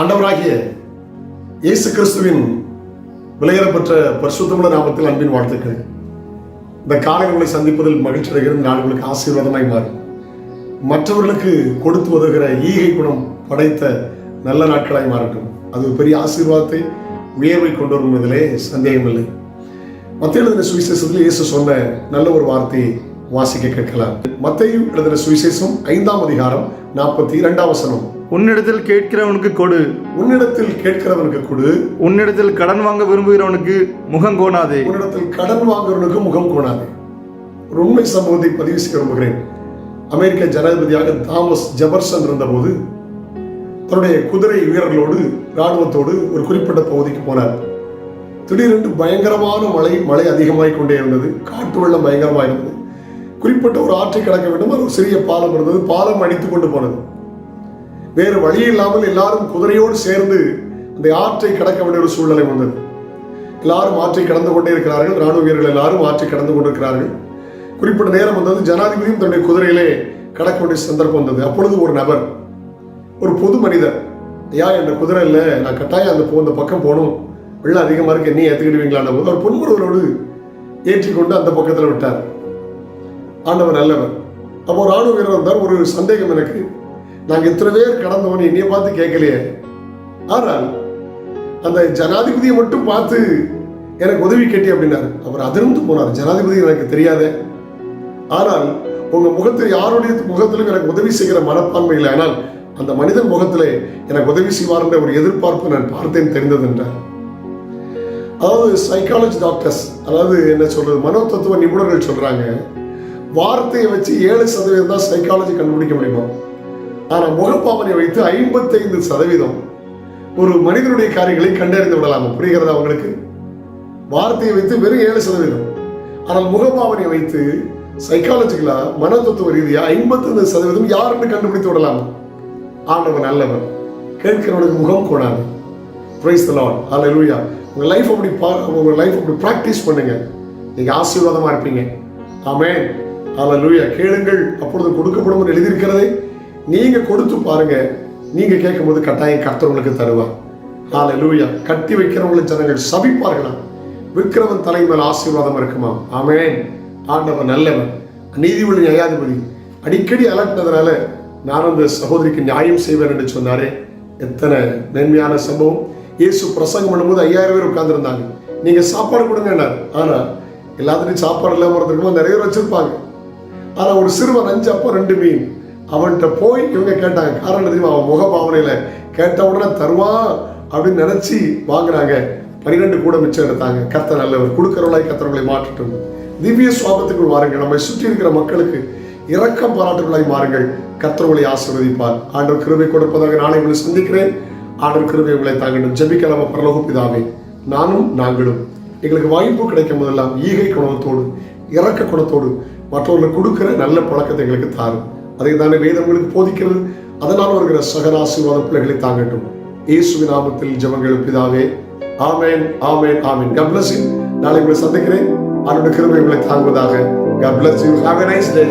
ஆண்டவராகிய இயேசு கிறிஸ்துவின் விலையேறப்பெற்ற பரிசுத்தமுள்ள நாமத்தில் அன்பின் வாழ்த்துக்கள். இந்த காலை உங்களை சந்திப்பதில் மகிழ்ச்சி அடைகிறது நான் உங்களுக்கு ஆசீர்வாதமாய் மாறும். மற்றவர்களுக்கு கொடுத்து உதவுகிற ஈகை குணம் படைத்த நல்ல நாட்களாய் மாறட்டும். அது ஒரு பெரிய ஆசீர்வாதத்தை உயர்வை கொண்டு வரும் என்பதிலே சந்தேகமில்லை. மத்திய எழுதின சுவிசேஷத்தில் இயேசு சொன்ன நல்ல ஒரு வார்த்தையை வாசிக்க கேட்கலாம். மத்தையும் எழுதின சுவிசேஷம் ஐந்தாம் அதிகாரம் நாற்பத்தி இரண்டாம் வசனம். உன்னிடத்தில் கேட்கிறவனுக்கு கொடு. உன்னிடத்தில் கேட்கிறவனுக்கு கொடு. உன்னிடத்தில் கடன் வாங்க விரும்புகிறவனுக்கு முகம் கோணாதே. உன்னிடத்தில் கடன் வாங்குறவனுக்கு முகம் கோணாது. ஒரு உண்மை சம்பவத்தை பதிவு செய்ய விரும்புகிறேன். அமெரிக்க ஜனாதிபதியாக தாமஸ் ஜெபர்சன் இருந்தபோது தன்னுடைய குதிரை வீரர்களோடு இராணுவத்தோடு ஒரு குறிப்பிட்ட பகுதிக்கு போனார். திடீரென்று பயங்கரமான மழை மழை அதிகமாகிக் கொண்டே இருந்தது. காட்டு வெள்ளம் பயங்கரமாக இருந்தது குறிப்பிட்ட ஒரு ஆற்றை கடக்க வேண்டும். ஒரு சிறிய பாலம் இருந்தது. பாலம் அடித்துக் கொண்டு போனது. வேறு வழி இல்லாமல் எல்லாரும் குதிரையோடு சேர்ந்து அந்த ஆற்றை கடக்க வேண்டிய ஒரு சூழ்நிலை வந்தது. எல்லாரும் ஆற்றை கடந்து கொண்டே இருக்கிறார்கள். ராணுவ வீரர்கள் எல்லாரும் ஆற்றை கடந்து கொண்டிருக்கிறார்கள். குறிப்பிட்ட நேரம் வந்தது ஜனாதிபதியும் தன்னுடைய குதிரையிலே கடக்க வேண்டிய சந்தர்ப்பம் வந்தது. அப்பொழுது ஒரு நபர் ஒரு பொது மனிதர் ஐயா என்ற குதிரை இல்லை நான் கட்டாயம் அந்த போ அந்த பக்கம் போகணும். வெள்ளம் அதிகமாக இருக்கு நீ ஏற்றுக்கிடுவீங்களான போது அவர் பொன்முருவரோடு ஏற்றிக்கொண்டு அந்த பக்கத்தில் விட்டார். ஆண்டவர் நல்லவர். அப்போ ராணுவ வீரர் வந்தார். ஒரு சந்தேகம் எனக்கு. நாங்கள் இத்தனை பேர் கடந்தவன் என்னைய பார்த்து கேட்கலையே. ஆனால் அந்த ஜனாதிபதியை மட்டும் பார்த்து எனக்கு உதவி கேட்டி அப்படின்னாரு. அவர் அதிர்ந்து போனார். ஜனாதிபதி எனக்கு தெரியாதே. ஆனால் உங்க முகத்தில் யாருடைய முகத்திலும் எனக்கு உதவி செய்கிற மனப்பான்மை இல்லை. ஆனால் அந்த மனிதன் முகத்திலே எனக்கு உதவி செய்வார் என்ற ஒரு எதிர்பார்ப்பு நான் பார்த்தேன் தெரிந்தது என்றார். அதாவது சைக்காலஜி டாக்டர்ஸ் அதாவது என்ன சொல்றது மனோ தத்துவ நிபுணர்கள் சொல்றாங்க வார்த்தையை வச்சு ஏழு சதவீதம் தான் சைக்காலஜி கண்டுபிடிக்க முடியுமா? ஆனால் முகப்பாவனை வைத்து ஐம்பத்தைந்து சதவீதம் ஒரு மனிதனுடைய காரியங்களை கண்டறிந்து விடலாம்? புரிகிறதா அவங்களுக்கு வார்த்தையை வைத்து வெறும் ஏழு சதவீதம். ஆனால் முகபாவனை வைத்து சைக்காலஜிக்கலா மன ரீதியா ஐம்பத்தைந்து சதவீதம் யாருன்னு கண்டுபிடித்து விடலாம்? ஆண்டவன் நல்லவன் கேட்கிறவனுக்கு முகம் கூடாது. பிரைஸ் தலான் அதில் லூயா உங்கள் லைஃப் அப்படி பா உங்கள் லைஃப் அப்படி ப்ராக்டிஸ் பண்ணுங்க. நீங்கள் ஆசீர்வாதமாக இருப்பீங்க. ஆமேன் அதில் லூயா கேளுங்கள். அப்பொழுது கொடுக்கப்படும் எழுதியிருக்கிறதே எழுதியிருக்கிறதை நீங்கள் கொடுத்து பாருங்க. நீங்கள் கேட்கும்போது கட்டாயம் கர்த்தவங்களுக்கு தருவார் தருவார். லூயா கட்டி வைக்கிறவங்களை ஜனங்கள் சபிப்பார்களாம் விக்ரமன் தலை மேல் ஆசீர்வாதம் இருக்குமா? ஆமேன். ஆண்டவன் நல்லவன் நீதிபதி நியாயாதிபதி. அடிக்கடி அலட்டினதுனால நான் அந்த சகோதரிக்கு நியாயம் செய்வேன் என்று சொன்னாரே. எத்தனை மேன்மையான சம்பவம். இயேசு பிரசங்கம் பண்ணும்போது ஐயாயிரம் பேர் உட்கார்ந்துருந்தாங்க. நீங்கள் சாப்பாடு கொடுங்கன்னார் ஆனால் எல்லாத்துலையும் சாப்பாடு இல்லாம இருந்திருக்கும்போது நிறைய பேர் வச்சிருப்பாங்க. ஆனால் ஒரு சிறுவன் அஞ்சு அப்போ ரெண்டு மீன். அவன்கிட்ட போய் இவங்க கேட்டாங்க காரணம் தெரியுமா? அவன் முகபாவனையில் கேட்ட உடனே தருவான் அப்படின்னு நினச்சி வாங்குறாங்க. பன்னிரெண்டு கூட மிச்சம் எடுத்தாங்க. கத்த நல்லவர் கொடுக்கிறவளாய் கத்தவர்களை மாற்றட்டும். திவ்ய சுவாபத்துக்குள் வாருங்கள். நம்மை சுற்றி இருக்கிற மக்களுக்கு இரக்கம் பாராட்டுகளாய் மாறுங்கள். கர்த்தர்களை ஆசிர்வதிப்பார். ஆண்டவர் கிருபை கொடுப்பதாக நாளை உங்களை சந்திக்கிறேன். ஆண்டவர் கிருபை உங்களை தாங்கட்டும். ஜபிக்கலாம பரலோக நானும் நாங்களும் எங்களுக்கு வாய்ப்பு கிடைக்கும் போதெல்லாம் ஈகை குணத்தோடு இறக்க குணத்தோடு மற்றவர்களுக்கு கொடுக்கிற நல்ல பழக்கத்தை எங்களுக்கு தாரும். அதை தானே வேதம் உங்களுக்கு போதிக்கிறது? அதனால் வருகிற சகல பிள்ளைகளை தாங்கட்டும். இயேசுவின் நாமத்தில் ஜபங்கள் பிதாவே ஆமேன் ஆமேன் ஆமேன். God நாளை உங்களை சந்திக்கிறேன். அவருடைய கிருமை உங்களை தாங்குவதாக. God bless you. Have a nice day.